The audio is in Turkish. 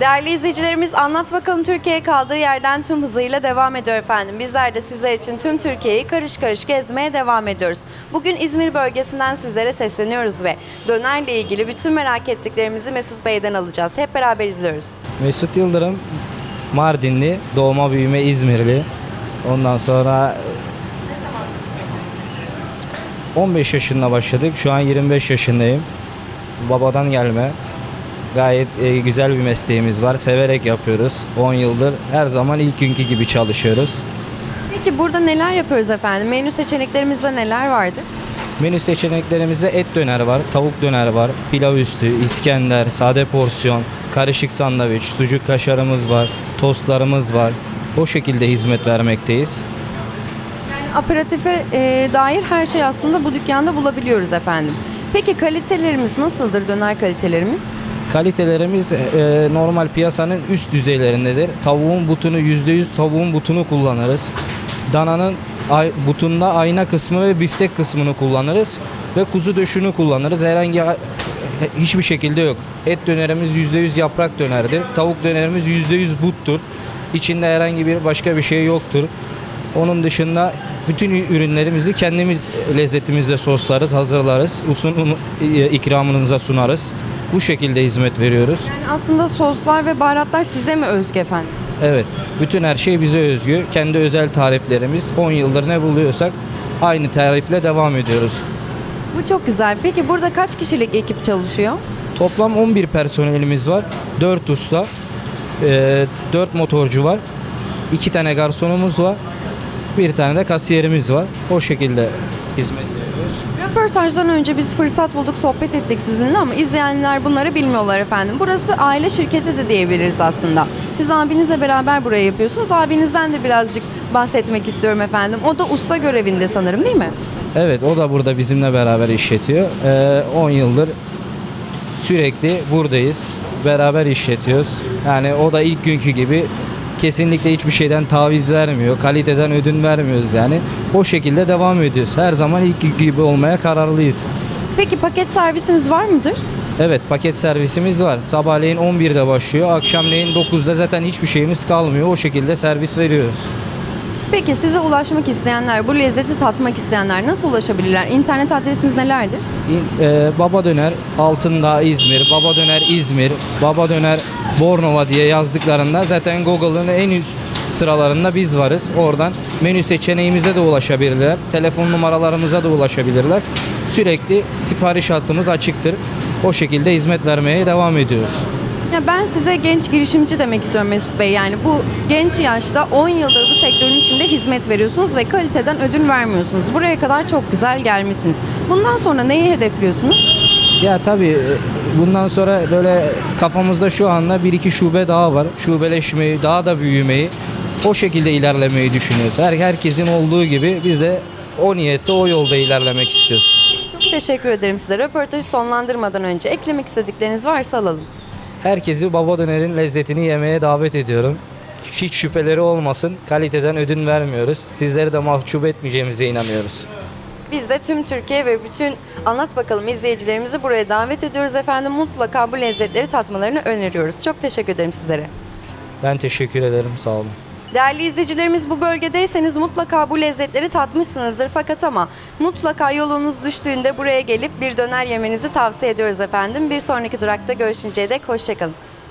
Değerli izleyicilerimiz Anlat Bakalım Türkiye kaldığı yerden tüm hızıyla devam ediyor efendim. Bizler de sizler için tüm Türkiye'yi karış karış gezmeye devam ediyoruz. Bugün İzmir bölgesinden sizlere sesleniyoruz ve dönerle ilgili bütün merak ettiklerimizi Mesut Bey'den alacağız. Hep beraber izliyoruz. Mesut Yıldırım Mardinli, doğma büyüme İzmirli. Ondan sonra 15 yaşında başladık. Şu an 25 yaşındayım. Babadan gelme. Gayet e, güzel bir mesleğimiz var. Severek yapıyoruz. 10 yıldır her zaman ilk günkü gibi çalışıyoruz. Peki burada neler yapıyoruz efendim? Menü seçeneklerimizde neler vardır? Menü seçeneklerimizde et döner var, tavuk döner var, pilav üstü, İskender, sade porsiyon, karışık sandviç, sucuk kaşarımız var, tostlarımız var. O şekilde hizmet vermekteyiz. Yani aperatife e, dair her şey aslında bu dükkanda bulabiliyoruz efendim. Peki kalitelerimiz nasıldır döner kalitelerimiz? Kalitelerimiz e, normal piyasanın üst düzeylerindedir. Tavuğun butunu %100 tavuğun butunu kullanırız. Dananın ay, butunda ayna kısmı ve biftek kısmını kullanırız ve kuzu döşünü kullanırız. Herhangi hiçbir şekilde yok. Et dönerimiz %100 yaprak dönerdir. Tavuk dönerimiz %100 buttur. İçinde herhangi bir başka bir şey yoktur. Onun dışında bütün ürünlerimizi kendimiz lezzetimizle soslarız, hazırlarız. Usun ikramınıza sunarız. Bu şekilde hizmet veriyoruz. Yani aslında soslar ve baharatlar size mi özgü efendim? Evet, bütün her şey bize özgü. Kendi özel tariflerimiz. 10 yıldır ne buluyorsak aynı tarifle devam ediyoruz. Bu çok güzel. Peki burada kaç kişilik ekip çalışıyor? Toplam 11 personelimiz var. 4 usta, 4 motorcu var. 2 tane garsonumuz var. Bir tane de kasiyerimiz var. O şekilde hizmet veriyoruz. Röportajdan önce biz fırsat bulduk, sohbet ettik sizinle ama izleyenler bunları bilmiyorlar efendim. Burası aile şirketi de diyebiliriz aslında. Siz abinizle beraber burayı yapıyorsunuz. Abinizden de birazcık bahsetmek istiyorum efendim. O da usta görevinde sanırım değil mi? Evet, o da burada bizimle beraber işletiyor. Ee, 10 yıldır sürekli buradayız. Beraber işletiyoruz. Yani o da ilk günkü gibi kesinlikle hiçbir şeyden taviz vermiyor. Kaliteden ödün vermiyoruz yani. O şekilde devam ediyoruz. Her zaman ilk gibi olmaya kararlıyız. Peki paket servisiniz var mıdır? Evet paket servisimiz var. Sabahleyin 11'de başlıyor. Akşamleyin 9'da zaten hiçbir şeyimiz kalmıyor. O şekilde servis veriyoruz. Peki size ulaşmak isteyenler, bu lezzeti tatmak isteyenler nasıl ulaşabilirler? İnternet adresiniz nelerdir? İn- e, Baba Döner Altındağ İzmir, Baba Döner İzmir, Baba Döner Bornova diye yazdıklarında zaten Google'ın en üst sıralarında biz varız. Oradan menü seçeneğimize de ulaşabilirler. Telefon numaralarımıza da ulaşabilirler. Sürekli sipariş hattımız açıktır. O şekilde hizmet vermeye devam ediyoruz. Ya ben size genç girişimci demek istiyorum Mesut Bey. Yani bu genç yaşta 10 yıldır bu sektörün içinde hizmet veriyorsunuz ve kaliteden ödün vermiyorsunuz. Buraya kadar çok güzel gelmişsiniz. Bundan sonra neyi hedefliyorsunuz? Ya tabii bundan sonra böyle kafamızda şu anda bir iki şube daha var. Şubeleşmeyi, daha da büyümeyi, o şekilde ilerlemeyi düşünüyoruz. Her herkesin olduğu gibi biz de o niyette o yolda ilerlemek istiyoruz. Çok teşekkür ederim size. Röportajı sonlandırmadan önce eklemek istedikleriniz varsa alalım. Herkesi baba dönerin lezzetini yemeye davet ediyorum. Hiç şüpheleri olmasın. Kaliteden ödün vermiyoruz. Sizleri de mahcup etmeyeceğimize inanıyoruz. Biz de tüm Türkiye ve bütün Anlat Bakalım izleyicilerimizi buraya davet ediyoruz efendim. Mutlaka bu lezzetleri tatmalarını öneriyoruz. Çok teşekkür ederim sizlere. Ben teşekkür ederim. Sağ olun. Değerli izleyicilerimiz bu bölgedeyseniz mutlaka bu lezzetleri tatmışsınızdır fakat ama mutlaka yolunuz düştüğünde buraya gelip bir döner yemenizi tavsiye ediyoruz efendim. Bir sonraki durakta görüşünceye dek hoşçakalın.